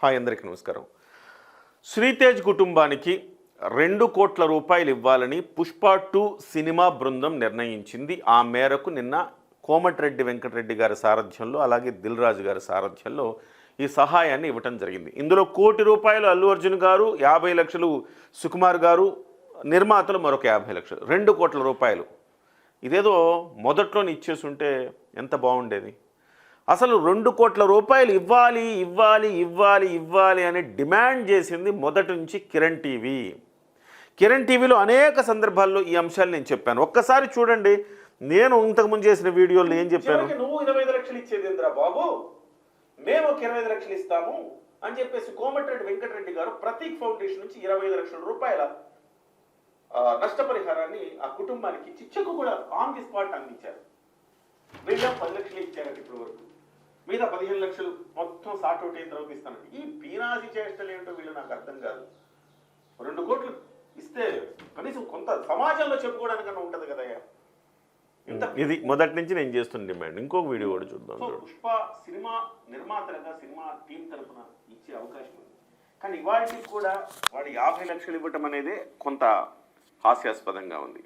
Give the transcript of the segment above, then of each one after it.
Hi అందరికీ నమస్కారం. శ్రీతేజ్ కుటుంబానికి రెండు కోట్ల రూపాయలు ఇవ్వాలని పుష్ప టూ సినిమా బృందం నిర్ణయించింది. ఆ మేరకు నిన్న కోమటిరెడ్డి వెంకటరెడ్డి గారి సారథ్యంలో అలాగే దిల్ రాజు గారి సారథ్యంలో ఈ సహాయాన్ని ఇవ్వటం జరిగింది. ఇందులో కోటి రూపాయలు అల్లు అర్జున్ గారు యాభై లక్షలు సుకుమార్ గారు నిర్మాతలు మరొక యాభై లక్షలు. రెండు కోట్ల రూపాయలు. ఇదేదో మొదట్లోనే ఇచ్చేసి ఉంటే ఎంత బాగుండేది? అసలు రెండు కోట్ల రూపాయలు ఇవ్వాలి ఇవ్వాలి ఇవ్వాలి ఇవ్వాలి అని డిమాండ్ చేసింది మొదటి నుంచి కిరణ్ టీవీ. కిరణ్ టీవీలో అనేక సందర్భాల్లో ఈ అంశాలు నేను చెప్పాను. ఒక్కసారి చూడండి నేను ఇంతకుముందు చేసిన వీడియోలో ఏం చెప్పాను? నువ్వు ఇరవై ఐదు లక్షలు ఇచ్చేది బాబు? మేము ఒక ఇరవై ఐదు లక్షలు ఇస్తాము అని చెప్పేసి కోమటిరెడ్డి వెంకటరెడ్డి గారు ప్రతీక్ ఫౌండేషన్ నుంచి ఇరవై ఐదు లక్షల రూపాయల నష్టపరిహారాన్ని ఆ కుటుంబానికి ఇచ్చి చెక్కు కూడా ఆన్ ది స్పాట్ అందించారు. వీళ్ళ పది లక్షలు ఇచ్చారండి ఇప్పటి వరకు మీద పదిహేను లక్షలు మొత్తం సార్ట్ అవుట్ అయిన తర్వాత ఇస్తానండి. ఈ పీనాసి చేష్టలు ఏంటో వీళ్ళు నాకు అర్థం కాదు. రెండు కోట్లు ఇస్తే కనీసం కొంత సమాజంలో చెప్పుకోవడానికన్నా ఉంటది కదయ్యా ఇంత ఇది మొదటి నుంచి నేను చేస్తున్న డిమాండ్. ఇంకొక వీడియో కూడా చూద్దాం. పుష్ప సినిమా నిర్మాతలుగా సినిమా టీం తరపున ఇచ్చే అవకాశం ఉంది. కానీ ఇవాళకి కూడా వాడు యాభై లక్షలు ఇవ్వటం అనేది కొంత హాస్యాస్పదంగా ఉంది.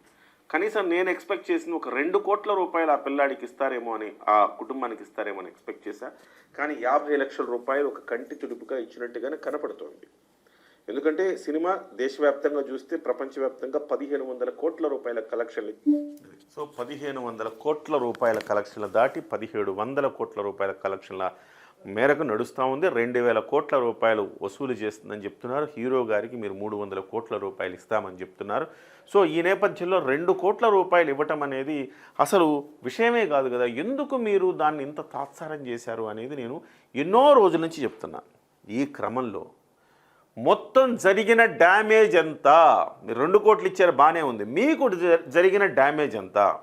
కనీసం నేను ఎక్స్పెక్ట్ చేసిన ఒక రెండు కోట్ల రూపాయలు ఆ పిల్లాడికి ఇస్తారేమో అని ఆ కుటుంబానికి ఇస్తారేమో అని ఎక్స్పెక్ట్ చేశా. కానీ యాభై లక్షల రూపాయలు ఒక కంటి తుడుపుగా ఇచ్చినట్టుగానే కనపడుతోంది. ఎందుకంటే సినిమా దేశవ్యాప్తంగా చూస్తే ప్రపంచవ్యాప్తంగా పదిహేను వందల కోట్ల రూపాయల కలెక్షన్లు. సో పదిహేను వందల కోట్ల రూపాయల కలెక్షన్ల దాటి పదిహేడు వందల కోట్ల రూపాయల కలెక్షన్ల మేరకు నడుస్తూ ఉంది. రెండు వేల కోట్ల రూపాయలు వసూలు చేస్తుందని చెప్తున్నారు. హీరో గారికి మీరు మూడు వందల కోట్ల రూపాయలు ఇస్తామని చెప్తున్నారు. సో ఈ నేపథ్యంలో రెండు కోట్ల రూపాయలు ఇవ్వటం అనేది అసలు విషయమే కాదు కదా. ఎందుకు మీరు దాన్ని ఇంత తాత్సారం చేశారు అనేది నేను ఎన్నో రోజుల నుంచి చెప్తున్నా. ఈ క్రమంలో మొత్తం జరిగిన డ్యామేజ్ ఎంత? మీరు రెండు కోట్లు ఇచ్చారు బాగానే ఉంది. మీకు జ- జరిగిన డ్యామేజ్ ఎంత?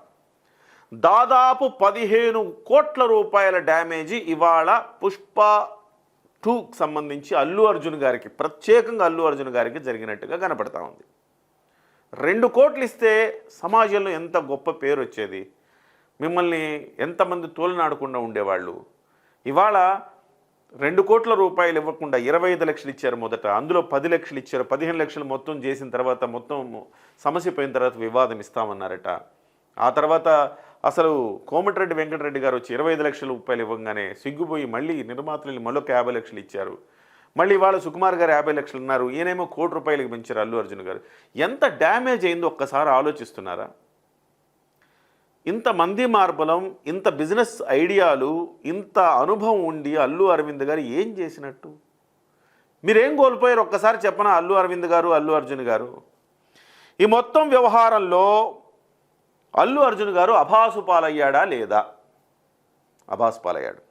దాదాపు పదిహేను కోట్ల రూపాయల డ్యామేజీ ఇవాళ పుష్ప టూకు సంబంధించి అల్లు అర్జున్ గారికి ప్రత్యేకంగా అల్లు అర్జున్ గారికి జరిగినట్టుగా కనపడతా ఉంది. రెండు కోట్లు ఇస్తే సమాజంలో ఎంత గొప్ప పేరు వచ్చేది? మిమ్మల్ని ఎంతమంది తోలనాడకుండా ఉండేవాళ్ళు? ఇవాళ రెండు కోట్ల రూపాయలు ఇవ్వకుండా ఇరవై ఐదు లక్షలు ఇచ్చారు మొదట అందులో పది లక్షలు ఇచ్చారు పదిహేను లక్షలు మొత్తం చేసిన తర్వాత మొత్తం సమస్య పోయిన తర్వాత వివాదం ఇస్తామన్నారట. ఆ తర్వాత అసలు కోమటిరెడ్డి వెంకటరెడ్డి గారు వచ్చి ఇరవై ఐదు లక్షల రూపాయలు ఇవ్వగానే సిగ్గుపోయి మళ్ళీ నిర్మాతలు మళ్ళొక యాభై లక్షలు ఇచ్చారు. మళ్ళీ వాళ్ళు సుకుమార్ గారు యాభై లక్షలు ఉన్నారు ఈయనేమో కోటి రూపాయలకు పెంచారు అల్లు అర్జున్ గారు. ఎంత డ్యామేజ్ అయిందో ఒక్కసారి ఆలోచిస్తున్నారా? ఇంత మంది మార్బలం ఇంత బిజినెస్ ఐడియాలు ఇంత అనుభవం ఉండి అల్లు అరవింద్ గారు ఏం చేసినట్టు? మీరేం కోల్పోయారు? ఒక్కసారి చెప్పనా అల్లు అరవింద్ గారు అల్లు అర్జున్ గారు? ఈ మొత్తం వ్యవహారంలో అల్లు అర్జున్ గారు అభాసు పాలయ్యాడా లేదా? అభాసు పాలయ్యాడు.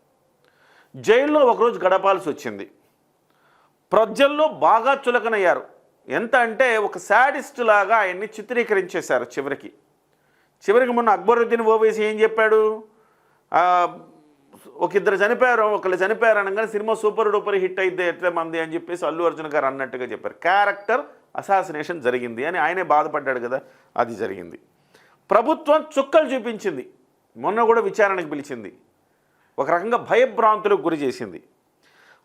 జైల్లో ఒకరోజు గడపాల్సి వచ్చింది. ప్రజల్లో బాగా చులకనయ్యారు. ఎంత అంటే ఒక శాడిస్ట్ లాగా ఆయన్ని చిత్రీకరించేశారు చివరికి. చివరికి మొన్న అక్బరుద్దీన్ ఓవైసీ ఏం చెప్పాడు? ఒక ఇద్దరు చనిపోయారు ఒకళ్ళు చనిపోయారు అనగానే సినిమా సూపర్ డూపర్ హిట్ అయితే ఎట్లా మంది అని చెప్పేసి అల్లు అర్జున్ గారు అన్నట్టుగా చెప్పారు. క్యారెక్టర్ అసాసినేషన్ జరిగింది అని ఆయనే బాధపడ్డాడు కదా అది జరిగింది. ప్రభుత్వం చుక్కలు చూపించింది. మొన్న కూడా విచారణకు పిలిచింది. ఒక రకంగా భయభ్రాంతులకు గురి చేసింది.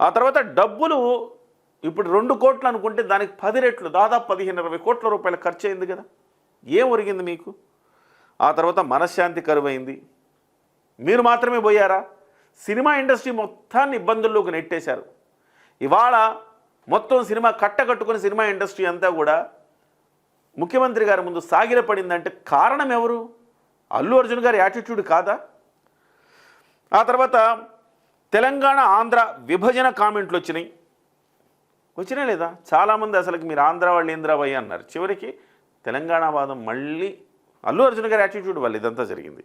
ఆ తర్వాత డబ్బులు ఇప్పుడు రెండు కోట్లు అనుకుంటే దానికి పది రెట్లు దాదాపు పదిహేను ఇరవై కోట్ల రూపాయలు ఖర్చు అయింది కదా. ఏం ఒరిగింది మీకు? ఆ తర్వాత మనశ్శాంతి కరువైంది. మీరు మాత్రమే పోయారా? సినిమా ఇండస్ట్రీ మొత్తాన్ని ఇబ్బందుల్లోకి నెట్టేశారు. ఇవాళ మొత్తం సినిమా కట్టకట్టుకుని సినిమా ఇండస్ట్రీ అంతా కూడా ముఖ్యమంత్రి గారి ముందు సాగిలపడిందంటే కారణం ఎవరు? అల్లు అర్జున్ గారి యాటిట్యూడ్ కాదా? ఆ తర్వాత తెలంగాణ ఆంధ్ర విభజన కామెంట్లు వచ్చినాయి. వచ్చినా లేదా? చాలామంది అసలుకి మీరు ఆంధ్ర వాళ్ళు ఇంద్రావయ్య అన్నారు. చివరికి తెలంగాణ వాదం మళ్ళీ అల్లు అర్జున్ గారి యాటిట్యూడ్ వల్ల ఇదంతా జరిగింది.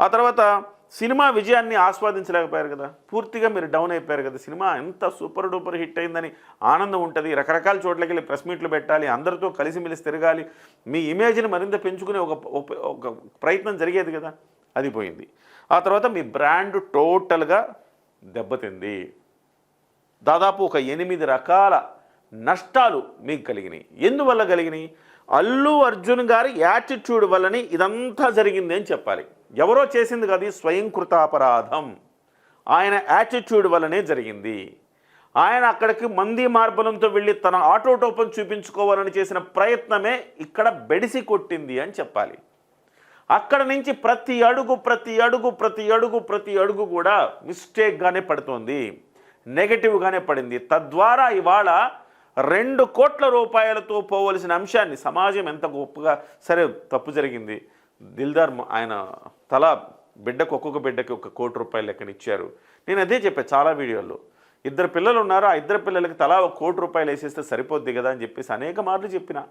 ఆ తర్వాత సినిమా విజయాన్ని ఆస్వాదించలేకపోయారు కదా. పూర్తిగా మీరు డౌన్ అయిపోయారు కదా. సినిమా ఎంత సూపర్ డూపర్ హిట్ అయిందని ఆనందం ఉంటుంది. రకరకాల చోట్లకి వెళ్ళి ప్రెస్ మీట్లు పెట్టాలి. అందరితో కలిసిమెలిసి తిరగాలి. మీ ఇమేజ్ని మరింత పెంచుకునే ఒక ఒక- ప్రయత్నం జరిగేది కదా. అది పోయింది. ఆ తర్వాత మీ బ్రాండ్ టోటల్గా దెబ్బతింది. దాదాపు ఒక ఎనిమిది రకాల నష్టాలు మీకు కలిగినాయి. ఎందువల్ల కలిగినాయి? అల్లు అర్జున్ గారి యాటిట్యూడ్ వల్లనే ఇదంతా జరిగింది అని చెప్పాలి. ఎవరో చేసింది కాదు స్వయంకృతాపరాధం. ఆయన యాటిట్యూడ్ వల్లనే జరిగింది. ఆయన అక్కడికి మంది మార్బలంతో వెళ్ళి తన ఆటోటోపం చూపించుకోవాలని చేసిన ప్రయత్నమే ఇక్కడ బెడిసి కొట్టింది అని చెప్పాలి. అక్కడ నుంచి ప్రతి అడుగు ప్రతి అడుగు ప్రతి అడుగు ప్రతి అడుగు కూడా మిస్టేక్గానే పడుతోంది. నెగటివ్గానే పడింది. తద్వారా ఇవాళ రెండు కోట్ల రూపాయలతో పోవలసిన అంశాన్ని సమాజం ఎంత గొప్పగా సరే తప్పు జరిగింది. దిల్దార్ ఆయన తల బిడ్డకు ఒక్కొక్క బిడ్డకి ఒక కోటి రూపాయలు లెక్కన ఇచ్చారు. నేను అదే చెప్పాను చాలా వీడియోల్లో. ఇద్దరు పిల్లలు ఉన్నారు? ఆ ఇద్దరు పిల్లలకి తలా ఒక కోటి రూపాయలు వేసేస్తే సరిపోద్ది కదా అని చెప్పేసి అనేక మార్లు చెప్పిన.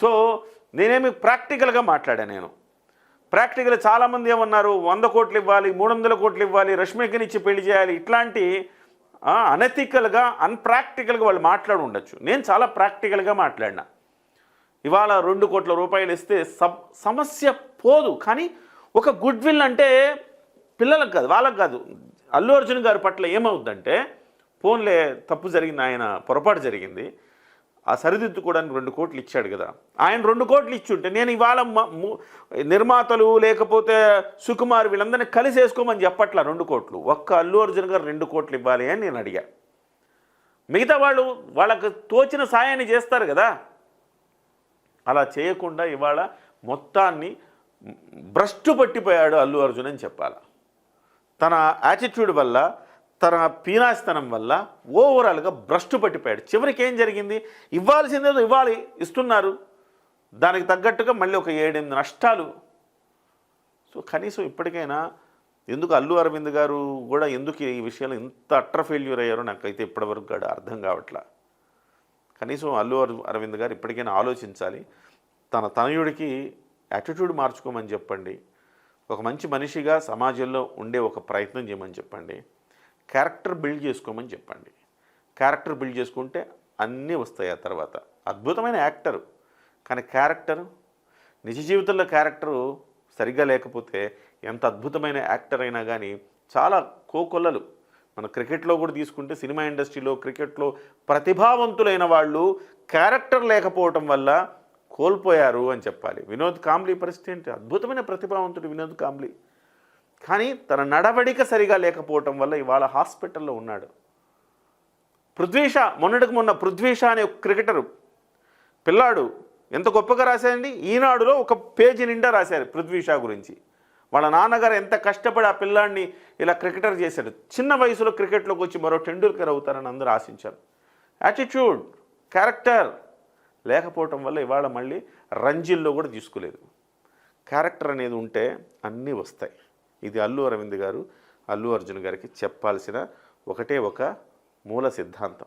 సో నేనేమి ప్రాక్టికల్గా మాట్లాడాను నేను. ప్రాక్టికల్ చాలామంది ఏమన్నారు? వంద కోట్లు ఇవ్వాలి మూడు వందల కోట్లు ఇవ్వాలి రష్మికనిచ్చి పెళ్ళి చేయాలి. ఇట్లాంటి అనెథికల్గా అన్ప్రాక్టికల్గా వాళ్ళు మాట్లాడి ఉండొచ్చు. నేను చాలా ప్రాక్టికల్గా మాట్లాడినా. ఇవాళ రెండు కోట్ల రూపాయలు ఇస్తే సబ్ సమస్య పోదు. కానీ ఒక గుడ్ విల్ అంటే పిల్లలకు కాదు వాళ్ళకి కాదు. అల్లు అర్జున్ గారి పట్ల ఏమవుద్దంటే ఫోన్లే తప్పు జరిగింది ఆయన పొరపాటు జరిగింది. ఆ సరిదిద్దుకోవడానికి రెండు కోట్లు ఇచ్చాడు కదా. ఆయన రెండు కోట్లు ఇచ్చుంటే నేను ఇవాళ నిర్మాతలు లేకపోతే సుకుమార్ వీళ్ళందరినీ కలిసి వేసుకోమని చెప్పట్లా రెండు కోట్లు. ఒక్క అల్లు అర్జున్ గారు రెండు కోట్లు ఇవ్వాలి అని నేను అడిగా. మిగతా వాళ్ళు వాళ్ళకు తోచిన సాయాన్ని చేస్తారు కదా. అలా చేయకుండా ఇవాళ మొత్తాన్ని భ్రష్టు పట్టిపోయాడు అల్లు అర్జున్ అని చెప్పాలి? తన యాటిట్యూడ్ వల్ల తన పీనాస్తనం వల్ల ఓవరాల్గా భ్రష్టు పట్టిపోయాడు. చివరికి ఏం జరిగింది? ఇవ్వాల్సిందేదో ఇవ్వాలి ఇస్తున్నారు. దానికి తగ్గట్టుగా మళ్ళీ ఒక ఏడెనిమిది నష్టాలు. సో కనీసం ఇప్పటికైనా ఎందుకు అల్లు అరవింద్ గారు కూడా ఎందుకు ఈ విషయంలో ఇంత అట్ర ఫెయిల్యూర్ అయ్యారో నాకైతే ఇప్పటివరకు కూడా అర్థం కావట్లా. కనీసం అల్లు అరవింద్ గారు ఇప్పటికైనా ఆలోచించాలి. తన తనయుడికి యాటిట్యూడ్ మార్చుకోమని చెప్పండి. ఒక మంచి మనిషిగా సమాజంలో ఉండే ఒక ప్రయత్నం చేయమని చెప్పండి. క్యారెక్టర్ బిల్డ్ చేసుకోమని చెప్పండి. క్యారెక్టర్ బిల్డ్ చేసుకుంటే అన్నీ వస్తాయి ఆ తర్వాత. అద్భుతమైన యాక్టరు. కానీ క్యారెక్టరు నిజ జీవితంలో క్యారెక్టరు సరిగ్గా లేకపోతే ఎంత అద్భుతమైన యాక్టర్ అయినా కానీ చాలా కోకొల్లలు. మన క్రికెట్లో కూడా తీసుకుంటే సినిమా ఇండస్ట్రీలో క్రికెట్లో ప్రతిభావంతులైన వాళ్ళు క్యారెక్టర్ లేకపోవటం వల్ల కోల్పోయారు అని చెప్పాలి. వినోద్ కాంబ్లీ పరిస్థితి ఏంటి? అద్భుతమైన ప్రతిభావంతుడు వినోద్ కాంబ్లీ. కానీ తన నడవడిక సరిగా లేకపోవటం వల్ల ఇవాళ హాస్పిటల్లో ఉన్నాడు. పృథ్వీష మొన్నటికి మొన్న పృథ్వీష అనే ఒక క్రికెటరు పిల్లాడు ఎంత గొప్పగా రాశారండి ఈనాడులో ఒక పేజీ నిండా రాశారు పృథ్వీషా గురించి. వాళ్ళ నాన్నగారు ఎంత కష్టపడి ఆ పిల్లాడిని ఇలా క్రికెటర్ చేశాడు. చిన్న వయసులో క్రికెట్లోకి వచ్చి మరో టెండూల్కర్ అవుతారని అందరూ ఆశించారు. యాటిట్యూడ్ క్యారెక్టర్ లేకపోవటం వల్ల ఇవాళ మళ్ళీ రంజిల్లో కూడా తీసుకోలేదు. క్యారెక్టర్ అనేది ఉంటే అన్నీ వస్తాయి. ఇది అల్లు అరవింద్ గారు అల్లు అర్జున్ గారికి చెప్పాల్సిన ఒకటే ఒక మూల సిద్ధాంతం.